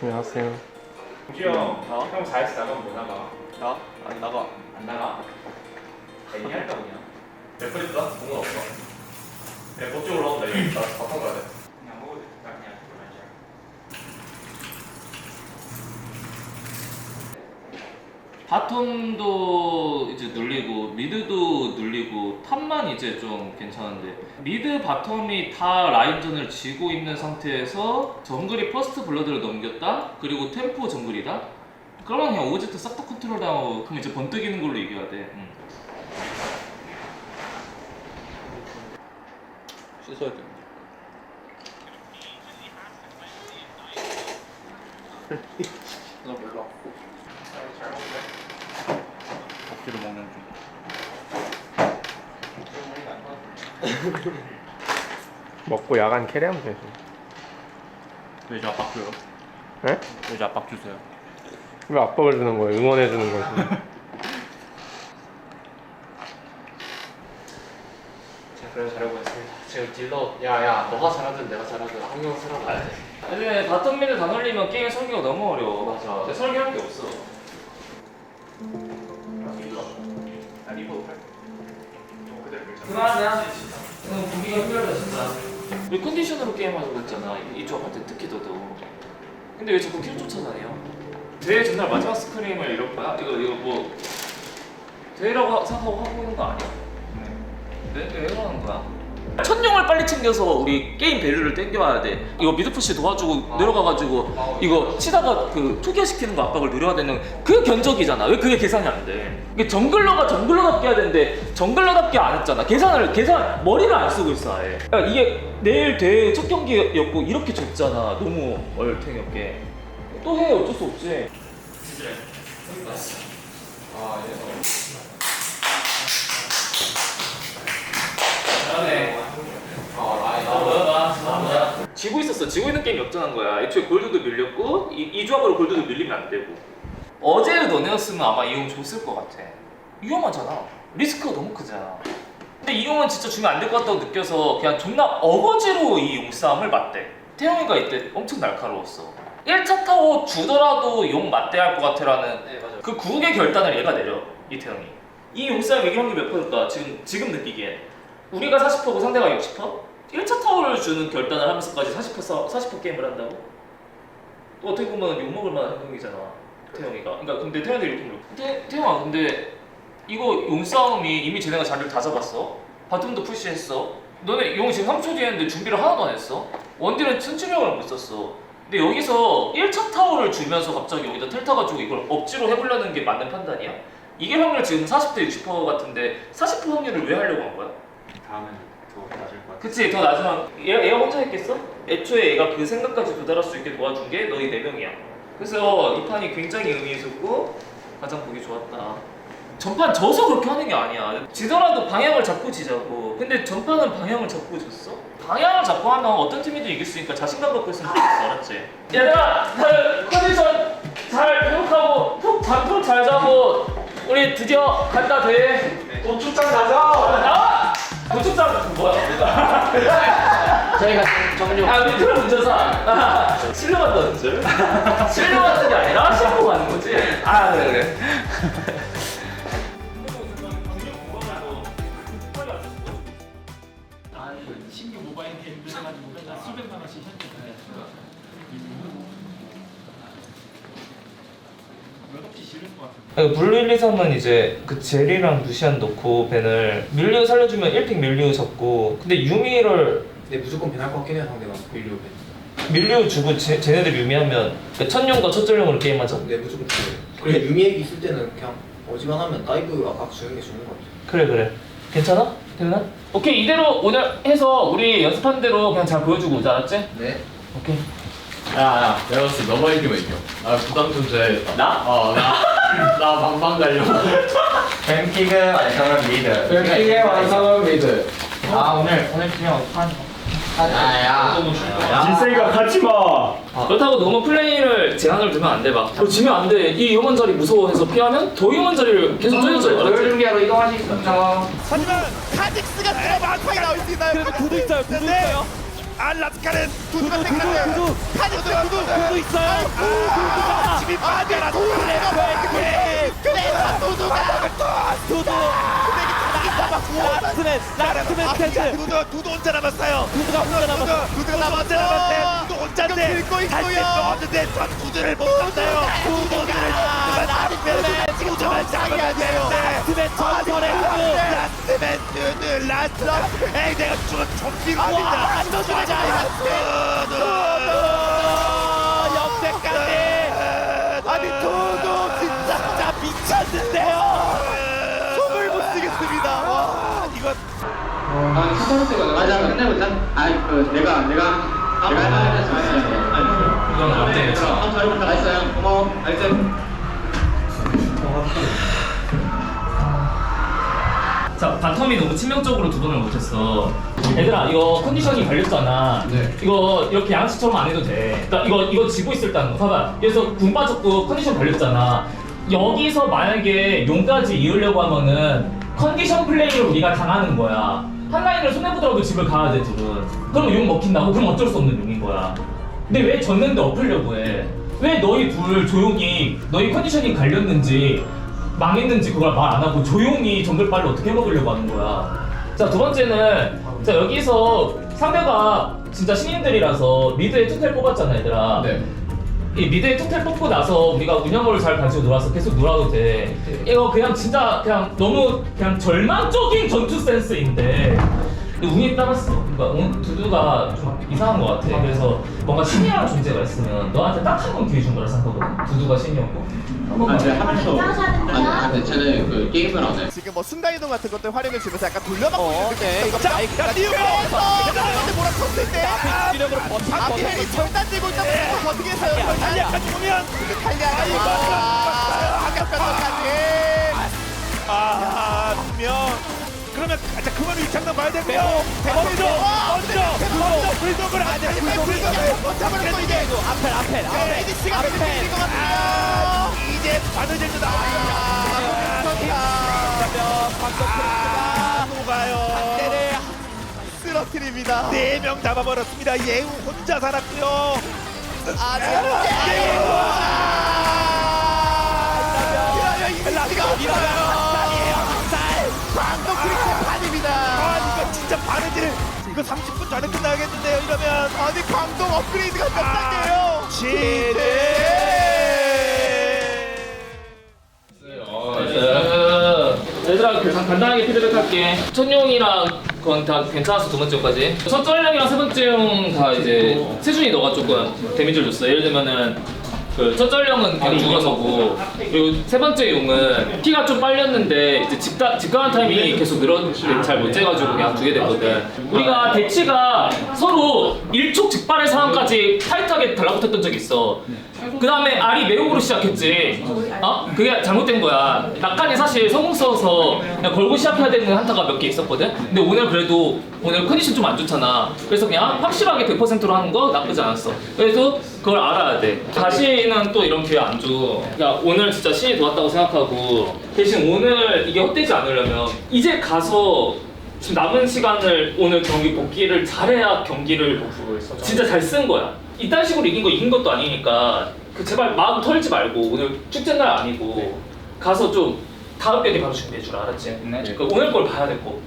안녕하세요. 우지 형, 형 4S 나가면 뭐 나가? 나? 안 나가. 안 나가? 애니 할까 그냥? 몇 있어? 뭔가 없어. 야, 법적 올라온다. 나 바탕 가야 돼. 그냥 먹어도 되겠다. 그냥 바텀도 이제 눌리고 미드도 눌리고 탑만 이제 좀 괜찮은데 미드 바텀이 다 라인전을 쥐고 있는 상태에서 정글이 퍼스트 블러드를 넘겼다 그리고 템포 정글이다 그러면 그냥 오제트 싹 다 컨트롤하고 그럼 이제 번뜩이는 걸로 이겨야 돼 응. 씻어야 돼. 나 몰라. 잘 먹네. 억지로 먹는 중. 먹고 야간 캐리하면 되죠. 왜저 압박 줘요? 에? 왜저 압박 주세요? 왜 압박을 주는 거예요? 응원해 주는 거지. 자, 그래 잘하고 있습니다. 지금 딜러, 야야, 너가 잘하든 내가 잘하든 한 명은 살아봐야 돼. 요즘에 바텀 미드 다 눌리면 게임 설계가 너무 어려워 맞아. 근데 설계할 게 없어 그만하자 응 분위기가 힘들다 진짜 우리 컨디션으로 게임하자고 했잖아 이쪽 할때 특히 더도 근데 왜 자꾸 킬 쫓아다녀? 대회 전날 마지막 스크림을 이럴 거야? 이거 이거 뭐 대회라고 생각하고 하고 있는 거 아니야? 네? 왜, 왜 이러는 거야? 천룡을 빨리 챙겨서 우리 게임 밸류를 땡겨와야 돼. 이거 미드푸시 도와주고 내려가가지고 이거 치다가 그 투기시키는 거 압박을 노려야 되는 그 견적이잖아. 왜 그게 계산이 안 돼? 이게 정글러가 정글러답게 해야 되는데 정글러답게 안 했잖아. 계산을 계산 머리를 안 쓰고 있어 아예. 야, 이게 내일 대회 첫 경기였고 이렇게 졌잖아. 너무 얼탱이 없게. 또 해. 어쩔 수 없지. 아, 예. 잘하네 지고 있었어. 지고 있는 게임 역전한 거야. 애초에 골드도 밀렸고 이, 이 조합으로 골드도 밀리면 안 되고. 어제 너네였으면 아마 이용 줬을 것 같아. 위험하잖아. 리스크가 너무 크잖아. 근데 이용은 진짜 주면 안 될 것 같다고 느껴서 그냥 존나 어거지로 이 용싸움을 맞대. 태영이가 이때 엄청 날카로웠어. 1차 타워 주더라도 용 맞대야 할것 같아라는 네, 맞아. 그 구국의 결단을 얘가 내려 이태영이 이 용싸움 이길 확률 몇 퍼센트다 지금 지금 느끼기엔 우리가 40%고 상대가 60%? 1차 타워를 주는 결단을 하면서까지 40% 싸, 40% 게임을 한다고? 또 어떻게 보면 욕먹을 만한 행동이잖아 태영이가 그러니까 근데 태영이도 이렇게 물어 태, 태영아 근데 이거 용싸움이 이미 쟤네가 자리를 다 잡았어 바텀도 푸시했어 너네 용 지금 3초 뒤에 했는데 준비를 하나도 안 했어 원딜은 천치명을 못 썼어 근데 여기서 1차 타워를 주면서 갑자기 여기다 텔타 가지고 이걸 억지로 해보려는 게 맞는 판단이야? 이게 확률 지금 40대 60% 같은데 40% 확률을 왜 하려고 한 거야? 다음엔 더 낮을 것 같아. 그치 더 낮으면 얘, 얘가 혼자 했겠어? 애초에 얘가 그 생각까지 도달할 수 있게 도와준 게 너희 네 명이야 그래서 이 판이 굉장히 의미 있었고 가장 보기 좋았다 전판 져서 그렇게 하는 게 아니야 지더라도 방향을 잡고 지자고 근데 전판은 방향을 잡고 졌어? 방향을 잡고 하면 어떤 팀이든 이길 수 있으니까 자신감 갖고 있으면 좋겠어 알았지? 얘들아 잘 컨디션 잘 회복하고 푹 잠푹 잘 자고 우리 드디어 간다 대회 도축장 가자. 저희가 정령. 아, 우리 트럭 운전사. 실려간다는 줄? 실려가는 게 아니라 신고 가는 거지? 아, 그래, 그래. 신규 모바일 게임 부셔가지고 맨날 수백만 원씩 현금 보냈어. 몇 없이 싫을 것 같은데. 블루 1, 2, 3은 이제 그 제리랑 루시안 넣고 벤을 밀리오 살려주면 1픽 밀리오 잡고 근데 유미를 근데 무조건 변할 것 같긴 해요, 상대가. 밀리오 벤. 밀리오 주고 제, 쟤네들 유미하면 그 천룡과 첫전령으로 게임하자 네 무조건 필요해 그리고 유미액 있을 때는 그냥 어지간하면 다이브 아까 주는 게 좋은 것 같아 그래 그래 괜찮아? 태훈아? 오케이 이대로 오늘 해서 우리 연습한 대로 그냥 잘 보여주고 오자 알았지? 네 오케이 야야 내가 봤을 때 너만 이기면 이겨 아 부담 좀 줘야겠다 나? 어나나 방방 달려 뱀킥은 완성은 미드. 뱀픽의 완성은 미드 아 오늘 오늘 그냥 한 야야 진세이가 같이 봐. 그렇다고 너무 플레이를 제한을 두면 안 돼. 막, 너 지면 안 돼. 이 위험한 자리 무서워해서 피하면 더 위험한 자리를 계속 쪼여줘. 알았지? 준비하러 이동하시겠죠? 하지만 카직스가 더 막판에 나올 수 있나요? 그래도 구도 있어요. 구도 있어요. 아 라스카는 두두가 생각해 두두 두두 두두 두두 있어요 두두가 집이 빠져라 두두네 그래서 두두가 두두 라스맨 라스맨 스탠드 두두 두두 혼자 남았어요. 두두가 혼자 남았어. 두두가 혼자 남았대. 두두 혼자인데 갈때 없는데 전 두두를 못 잡나요. 두두를 잡으면 두두만 잡으면 되는데 라스맨 전설의 두두 라스맨 두두 라스트 에이 내가 죽은 좀비가 아니다. 두두가 두두 역대까지. 아니 두두. 진짜 진짜 미쳤는데요 맞아 끝내보자 아니 그 내가 내가 내가 하는 데서 이건 앞대에서 아 잘못다 했어요 고마워 알겠어 자 바텀이 너무 치명적으로 두 번을 못했어 얘들아 이거 컨디션이 걸렸잖아 네. 이거 이렇게 양식처럼 안 해도 돼 그러니까 이거 이거 지고 있을 때는 거 봐봐 그래서 궁 빠졌고 컨디션 걸렸잖아 여기서 만약에 용까지 이으려고 하면은 컨디션 플레이로 우리가 당하는 거야 한 라인을 손해보더라도 집을 가야 돼 둘은 그럼 용 먹힌다고? 그럼 어쩔 수 없는 용인 거야 근데 왜 졌는데 엎으려고 해? 왜 너희 둘 조용히 너희 컨디션이 갈렸는지 망했는지 그걸 말 안 하고 조용히 정글빨을 어떻게 먹으려고 하는 거야? 자 두 번째는 자 여기서 상대가 진짜 신인들이라서 미드에 투텔 뽑았잖아 얘들아. 네. 이 미드에 투텔 뽑고 나서 우리가 운영을 잘 가지고 놀아서 계속 놀아도 돼. 이거 그냥 진짜 그냥 너무 그냥 절망적인 전투 센스인데 운이 따랐어. 그러니까 운- 두두가 좀 이상한 것 같아. 그래서 뭔가 신이라는 존재가 있으면 너한테 딱 한 번 기회 준 거라 생각하거든. 두두가 신이었고. 하면서 아니 쟤네 그 게임을 안 해. 지금 뭐 순간이동 같은 것들 활용해 주면서 약간 돌려막고 있는 느낌 이거 자, 자 리우가 대단한데 몰아쳤을 때 앞에 지력으로 버티고 앞에 헬이 절단 들고 있다 버티게 했어요? 탈리아까지 보면. 근데 탈리아가 아까까지 아 분명 그러면 자 그만 위창단 봐야 되고요. 먼저 먼저 먼저 불독을 하자. 불독을 못 잡으면 이제. 앞에 앞에 앞에. 이디스가 앞에. 것 같아요 이제 바느질 도 나와요 방금 크로스가 녹아요. 상대를 쓰러뜨립니다. 네 명 잡아버렸습니다. 예우 혼자 살았고요. 아 예우 이라면 이라면 학살 광동 크리켓 판입니다. 아 이거 진짜 바느질. 이거 30분 전에 끝나겠는데요 이러면. 아니 광동 업그레이드가 몇 단계예요? 시대 그, 얘들아 그 간- 간단하게 피드백할게. 첫 용이랑 그건 다 괜찮았어 두 번째 까지. 첫 전령이랑 세 번째 용다 이제 세준이 너가 조금 데미지를 줬어. 예를 들면은 그첫 전령은 그냥 죽어서고 그리고 세 번째 용은 피가 좀 빨렸는데 이제 집가 집가는 타이밍이 계속 늘어 잘못 재가지고 그냥 두게 됐거든. 우리가 대치가 서로 일촉즉발의 상황까지 타이트하게 달라붙었던 적이 있어 그 다음에 알이 매혹으로 시작했지. 어? 그게 잘못된 거야. 낙관이 사실 성공 써서 그냥 걸고 시작해야 되는 한타가 몇 개 있었거든. 근데 오늘 그래도 오늘 컨디션 좀 안 좋잖아. 그래서 그냥 확실하게 100%로 하는 거 나쁘지 않았어. 그래서 그걸 알아야 돼. 다시는 또 이런 기회 안 줘. 야 오늘 진짜 신이 도왔다고 생각하고 대신 오늘 이게 헛되지 않으려면 이제 가서 지금 남은 시간을 오늘 경기 복귀를 잘해야 경기를 진짜 잘 쓴 거야. 이딴 식으로 이긴 거 이긴 것도 아니니까 그 제발 마음 털지 말고 오늘 축제 날 아니고 가서 좀 다음 경기 바로 준비해 주라 알았지? 그 오늘 걸 봐야 될 거.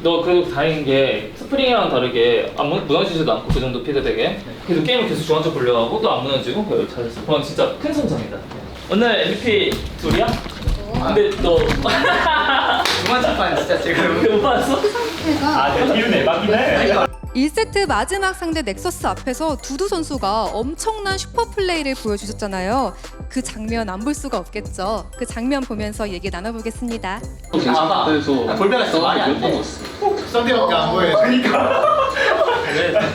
너 그래도 다행인 게 스프링이랑 다르게 안 무- 무너지지도 않고 그 정도 피드백에 그래도 게임을 계속 중앙쪽 돌려가고 또 안 무너지고 그걸 잘했어. 그건 진짜 큰 성장이다. 오늘 MVP 둘이야? 근데 너 그만 잡아 진짜 지금 못 봤어? 아, 내 기운에 맞긴 해. 1세트 마지막 상대 넥서스 앞에서 두두 선수가 엄청난 슈퍼 플레이를 보여주셨잖아요. 그 장면 안 볼 수가 없겠죠. 그 장면 보면서 얘기 나눠보겠습니다. 봐봐 볼배가 있어 말이 안돼 상대밖에 안 보여요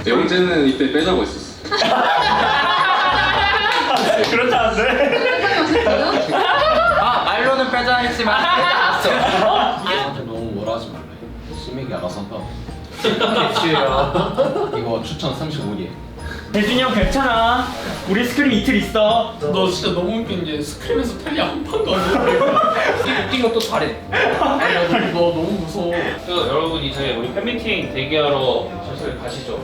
영재는 이때 빼자고 했었어. 아 말로는 빼자 했지만 빼자 않았어 이거 추천 35개. 대준이 형 괜찮아. 우리 스크림 이틀 있어. 너 진짜 너무 웃긴 게 스크림에서 한 번도 안 해. 웃긴 것도 잘해 아니 너 너무 무서워. 그 여러분 이제 우리 팬미팅 대기하러 슬슬 가시죠.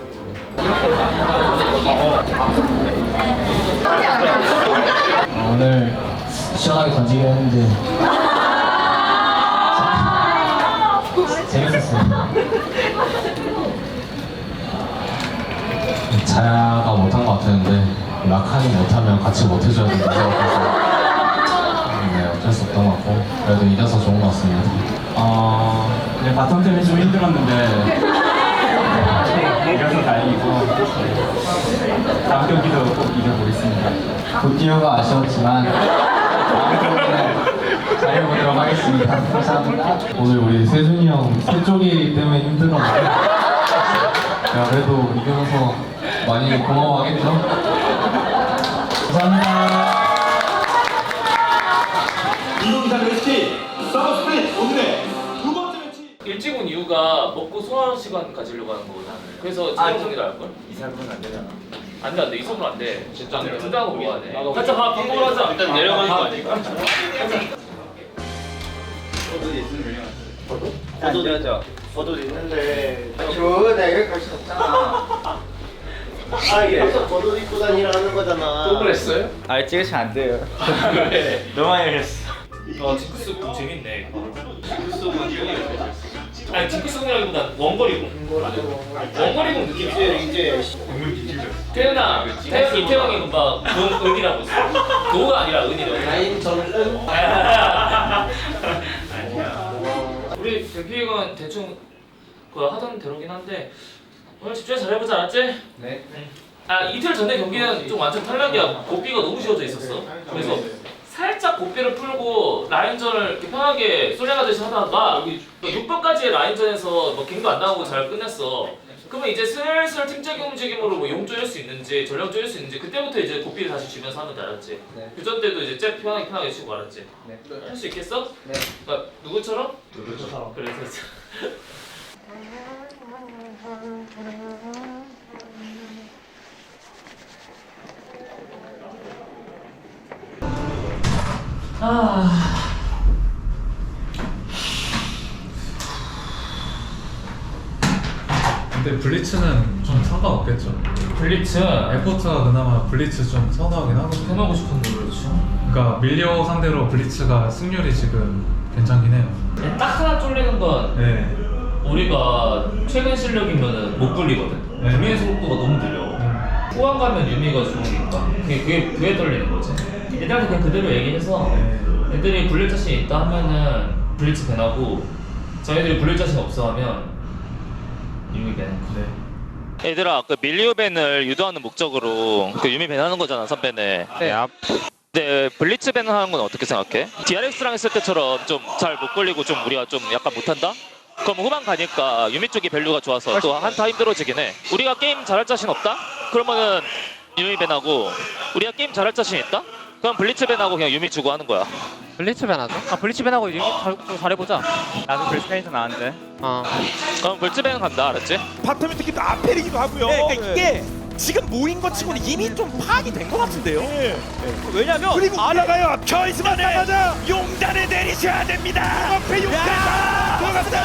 오늘 시원하게 던지긴 했는데 재밌었어요. 자야가 못한 것 같았는데 라칸이 못하면 같이 못해줘야 된다고 생각해서 네, 어쩔 수 없던 것 같고 그래도 이겨서 좋은 것 같습니다. 어, 이제 바텀 때문에 좀 힘들었는데 이겨서 다행이고 다음 경기도 꼭 이겨보겠습니다. 도티어가 아쉬웠지만 다음 경기는 잘해보도록 하겠습니다. 감사합니다. 오늘 우리 세준이 형 세쪽이 때문에 힘들었는데 야 그래도 이겨서 많이 고마워하겠죠? 감사합니다. 이동산 웨스티 서브 스프릿 오늘의 두 번째 매치. 일찍 온 이유가 먹고 소화 시간 가지려고 하는 거거든. 그래서 지금 정리를 할 걸? 이사람은 안 되잖아. 안 돼 안 돼 이 손으로 안 돼. 진짜 안 돼. 둘다고 뭐하네. 나도 가자 밥 먹으러 가자. 일단 내려가는 거 밥. 아닐까? 저도 있죠. 저도 있는데 저 내가 갈수 없잖아. 아 이게 저도 입고 다니라는 거잖아. 또 그랬어요? 아 찍으시면 안 돼요. 왜? 너무 많이 그랬어. 어 징크스 공 재밌네. 징크스 공 아니 징크스 공이라기보다 원거리 공. 원거리 공 느낌이지. 이제 태연아, 태연 이태영이 막 은, 은이라고 있어. 노가 아니라 은이라고. 라인 저는 우리 대피익은 대충 그 하던 대로긴 한데 오늘 집중해서 잘해보자 알았지? 네. 아 이틀 전에 경기는 좀 완전 탈락이야 고삐가 너무 지어져 있었어 그래서 살짝 고삐를 풀고 라인전을 이렇게 편하게 솔랭하듯이 하다가 6번까지의 라인전에서 뭐 갱도 안 나오고 잘 끝냈어 그러면 이제 슬슬 팀적인 움직임으로 뭐 용 조일 수 있는지 전령 조일 수 있는지 그때부터 이제 고삐를 다시 주면서 하면 돼 알았지? 네. 교전 때도 이제 잽 편하게 편하게 치고 알았지? 네. 할 수 있겠어? 네. 그러니까 누구처럼? 누구처럼 그래 그 래서 근데 블리츠는 좀 상관없겠죠. 블리츠 에포트가 그나마 블리츠 좀 선호하긴 하거든요. 해보고 싶은 노래죠 그러니까 밀리오 상대로 블리츠가 승률이 지금 괜찮긴 해요. 딱 하나 쫄리는 건 네. 우리가 최근 실력이면은 못 불리거든. 네. 불리는 속도가 너무 느려. 음. 후반 가면 유미가 좋으니까 그게 그게 그게 떨리는 거지. 애들한테 그냥 그대로 얘기해서 네. 애들이 불릴 자신 있다 하면은 블리츠 배나고 저희들이 불릴 자신 없어 하면 유미 배나고. 네. 얘들아 그 밀리오벤을 유도하는 목적으로 그 유미 밴하는 거잖아 선배네 네. 근데 블리츠 밴을 하는 건 어떻게 생각해? DRX랑 했을 때처럼 좀 잘 못 걸리고 좀 우리가 좀 약간 못한다? 그럼 후반 가니까 유미 쪽이 밸류가 좋아서 또 한타 힘들어지긴 해 우리가 게임 잘할 자신 없다? 그러면은 유미 밴하고 우리가 게임 잘할 자신 있다? 그럼 블리츠 밴하고 그냥 유미 주고 하는 거야 블리츠 밴 하죠? 아 블리츠 밴하고 이제 좀 잘해보자. 나도 블리스 페인트 나왔는데. 어. 그럼 블리츠 밴 간다 알았지? 바텀이 특히 또 아펠이기도 하고요. 네, 그러니까 이게 지금 모인 것 치고는 이미 좀 파악이 된 것 같은데요. 왜냐면 그리고 올라가요. 초이스만 나가자. 용단을 내리셔야 됩니다. 앞에 용단. 들어갔다.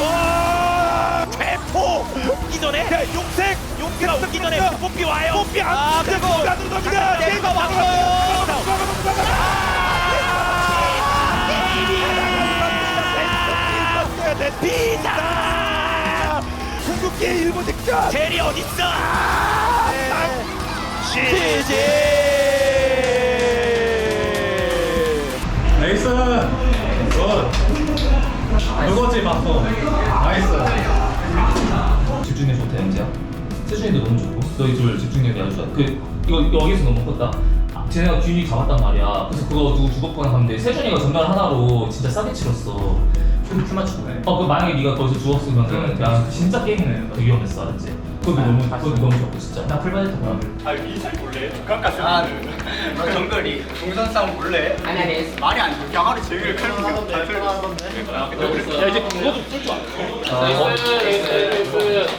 와, 대포. 오기 전에 야, 용색. 용색 오기 전에 뽀삐 와요. 뽀삐 안 아, 돼. 그리고 가는 겁니다. 내가 왔어요. 비다 궁극기의 일본 득점 젤이 어딨어? 시제 나이스! 굿! 그거지 맞고 나이스! 집중력 좋다 현재야. 세준이도 너무 좋고 너희 둘 집중력이 아주 좋아. 그 이거 여기서 너무 컸다. 아, 쟤네가 균이 잡았단 말이야. 그래서 그거 누구 죽었거나 하는데 세준이가 전멸 하나로 진짜 싸게 치렀어. 풀 맞추네. 어 그 만약에 네가 거기서 죽었으면은 야 진짜 게임은 되게 위험했어 알았지? 그거 너무 그거 너무 좋고 진짜. 나 풀받을 거야. 아 미사일 몰래? 깎았어. 아, 너 정글이 동선 싸움 몰래? 아니 아니. 말이 안 돼. 양아리 제일 칼잘 틀렸어. 야 이제 그거도 풀줄 알아. 나이스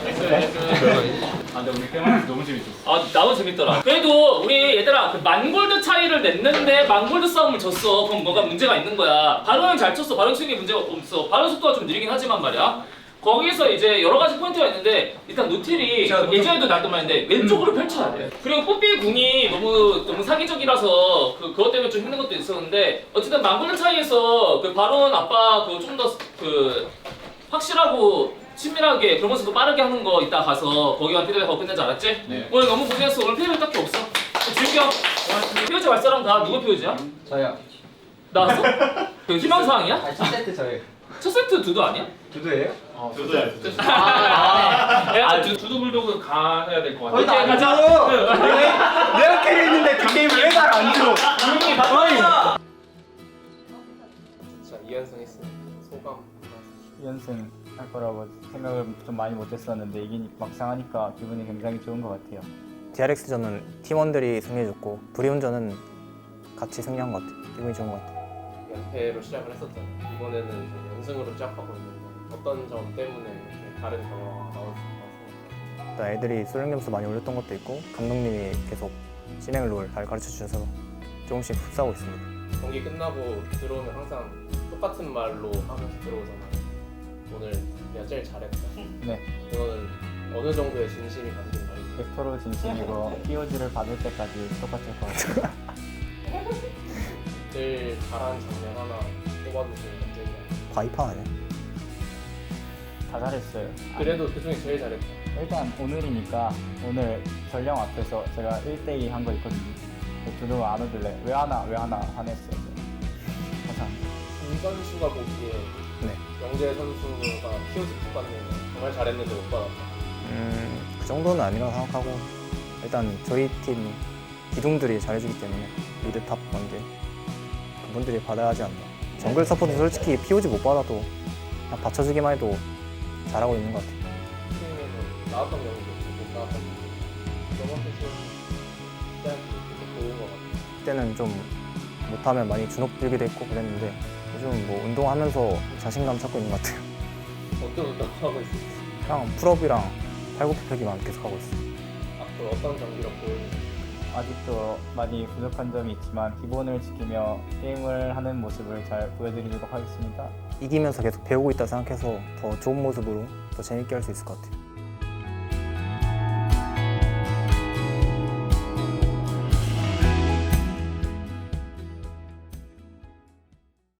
나이스 나이스. 아, 근데 우리 게임 너무 재밌었어. 아 나도 재밌더라. 그래도 우리 얘들아 그 만골드 차이를 냈는데 만골드 싸움을 졌어. 그럼 뭔가 문제가 있는 거야. 바론은 잘 쳤어. 바론 치는 게 문제가 없어. 바론 속도가 좀 느리긴 하지만 말이야. 거기서 이제 여러 가지 포인트가 있는데 일단 노틸이 그 예전에도 나왔던 말인데 왼쪽으로 펼쳐야 돼. 그리고 뽀삐 궁이 너무 너무 사기적이라서 그 그것 때문에 좀 힘든 것도 있었는데 어쨌든 망고는 차이에서 그 바론 아빠 그 좀 더 그 확실하고 친밀하게 그러면서도 빠르게 하는 거 이따 가서 거기만 피드백하고 끝내지 알았지? 네. 오늘 너무 고생했어. 오늘 피드백 딱히 없어. 즐겨. 피오지 말 사람 다 누구 피오지야? 저요. 나왔어? 그 희망사항이야? 아, 첫 세트 저예요. 첫 세트 두두 아니야? 두두예요? 두두야 두두. 아, 아, 두, 두두 불독은 가야 될 것 같아. 거의 다 가자. 내가 내가 캐리했는데 그 게임을 왜 잘안 줘? 자 2연승 했어 소감 2연승 할 거라고 생각을 좀 많이 못했었는데 이기니 막상 하니까 기분이 굉장히 좋은 것 같아요. DRX전은 팀원들이 승리해줬고 브리온전은 같이 승리한 것 같아요. 기분이 좋은 것 같아요. 연패로 시작을 했었잖아 이번에는 이제 연승으로 시작하고 있는데 어떤 점 때문에 이렇게 다른 경험가 나왔을까 일단 애들이 수련 점수 많이 올렸던 것도 있고 감독님이 계속 진행 룰잘 가르쳐 주셔서 조금씩 흡수하고 있습니다. 경기 끝나고 들어오면 항상 똑같은 말로 하면서 들어오잖아 오늘 내가 제일 잘했다 네. 그거는 어느 정도의 진심이 담긴 말이지 100% 진심이고 POG를 받을 때까지 똑같을 것 같아요. 제일 잘한 장면 하나 뽑아주시면 언제냐 과이파 아니야? 다 잘했어요. 그래도 그 중에 제일 잘했다 일단 오늘이니까 오늘 전령 앞에서 제가 1대2 한 거 있거든요. 두두가 안 오길래 왜 하나 왜 하나 화냈어요. 감사합니다. 임 선수가 보기에 네. 영재 선수가 키오지 뽑았는데 정말 잘했는데 못 받았다 음, 그 정도는 아니라고 생각하고 일단 저희 팀 기둥들이 잘해주기 때문에 미드 탑 원딜 그분들이 받아야 하지 않나. 정글 서포트 솔직히 POG 못 받아도 그냥 받쳐주기만 해도 잘하고 있는 것 같아요. 스크린에서 나왔던 경우도 있고 못 나왔던 경우도 있고 너무 사실 진짜 계속 보는 것 같아 그때는 좀 못하면 많이 주눅 들기도 했고 그랬는데 요즘 뭐 운동하면서 자신감 찾고 있는 것 같아요. 어떤 운동 하고 있어? 그냥 풀업이랑 팔굽혀펴기만 계속 하고 있어요. 앞으로 어떤 경기력 보여줄지 아직도 많이 부족한 점이 있지만 기본을 지키며 게임을 하는 모습을 잘 보여드리도록 하겠습니다. 이기면서 계속 배우고 있다 생각해서 더 좋은 모습으로 더 재밌게 할 수 있을 것 같아요.